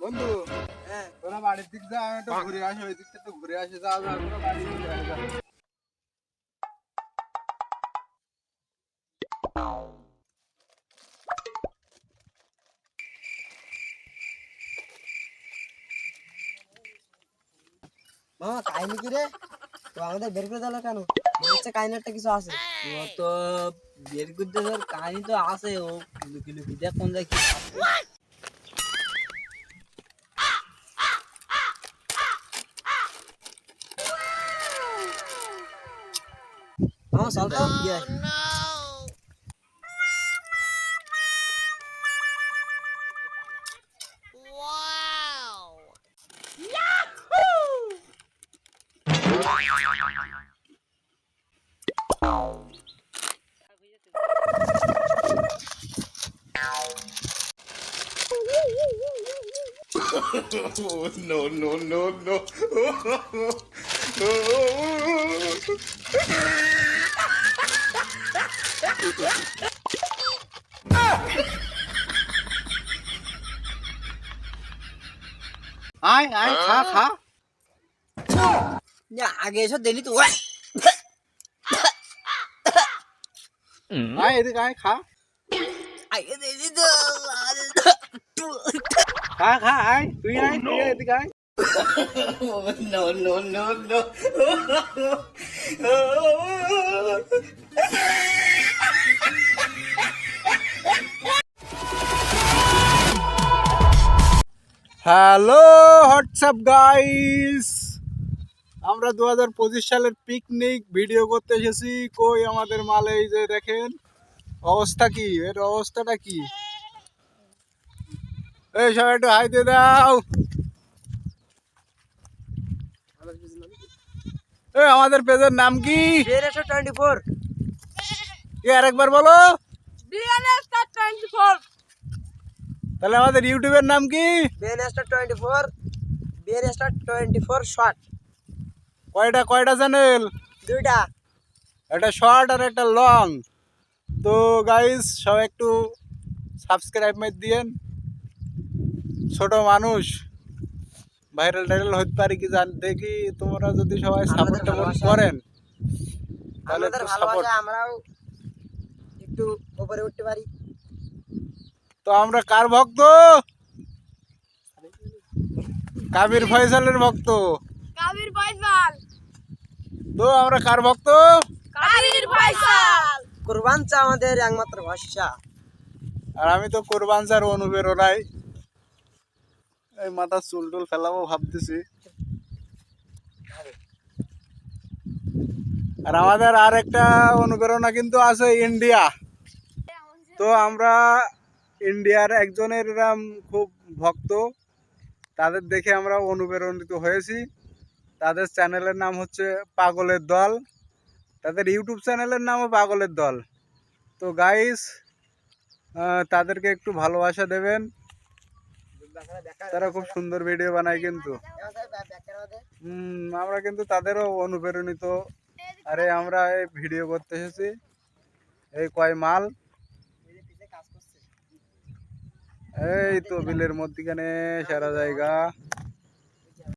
বন্ধু হ্যাঁ তোরা বাড়ির দিক যা একটু ঘুরে আসি ওই দিকটা একটু ঘুরে আসি যা যা তোরা বাড়ির দিকে যা। মামা কাহিনী কি রে? তো আমাদের বের করে দিলো কেন? হচ্ছে কাহিনী একটা কিছু আছে ও তো বের করতে ধর কাহিনী তো আছে ও লুকি লুকি দেখ কোন জায়গায় কি আছে। মামা চল তো গিয়ে no, no, no, no. আয় আয় খা খা। যা, আগে এসে দিলি তো। আয় এদিকে আয় খা। আগে দিলি তো। খা খা আয় তুই আয় তুই আয় এদিকে আয় no, no, no, no. Hello WhatsApp guys আমরা দু হাজার পঁচিশ সালের পিকনিক ভিডিও করতে এসেছি। কই আমাদের মালে এই যে দেখেন? অবস্থা কি? এর অবস্থাটা কি? এই সবাই একটু হাই দিয়ে দাও। এই আমাদের পেজের নাম কি? এসো টোয়েন্টি ফোর? কি আরেকবার বলো। তাহলে আমাদের ইউটিউবের নাম কি? Ben Star twenty four Ben Star twenty four short কয়টা কয়টা চ্যানেল দুইটা। একটা শর্ট আর একটা লং। তো গাইস সব একটু সাবস্ক্রাইব মার দিয়েন। ছোট মানুষ। ভাইরাল টাইরাল হতে পারি কি জান দেখি তোমরা যদি সবাই সাপোর্ট টাপোর্ট করেন তাহলে আমাদের সাপোর্ট ভালোবাসা আমরাও একটু উপরে উঠতে পারি। তো আমরা কার ভক্ত? কাবির ফয়সালের ভক্ত। কাবির ফয়সাল। তো আমরা কার ভক্ত? কাবির ফয়সাল। কোরবান চা আমাদের একমাত্র ভাষা। আর আমি তো কোরবান স্যার অনুপ্রেরণায় এই মাথা চুল টুল ফেলাবো ভাবতেছি। আর আমাদের আর একটা অনুপ্রেরণা কিন্তু আছে ইন্ডিয়া। তো আমরা ইন্ডিয়ার একজনের খুব ভক্ত। তাদের দেখে আমরা অনুপ্রেরণিত হয়েছি। তাদের চ্যানেলের নাম হচ্ছে পাগলের দল। তাদের ইউটিউব চ্যানেলের নামও পাগলের দল। তো গাইস তাদেরকে একটু ভালোবাসা দেবেন। তারা খুব সুন্দর ভিডিও বানায় কিন্তু। হুম, আমরা কিন্তু তাদেরও অনুপ্রেরণিত আরে আমরা এই ভিডিও করতে এসেছি। এই কয় মাল? এই তো বিলের মধ্যিখানে সারা জায়গা।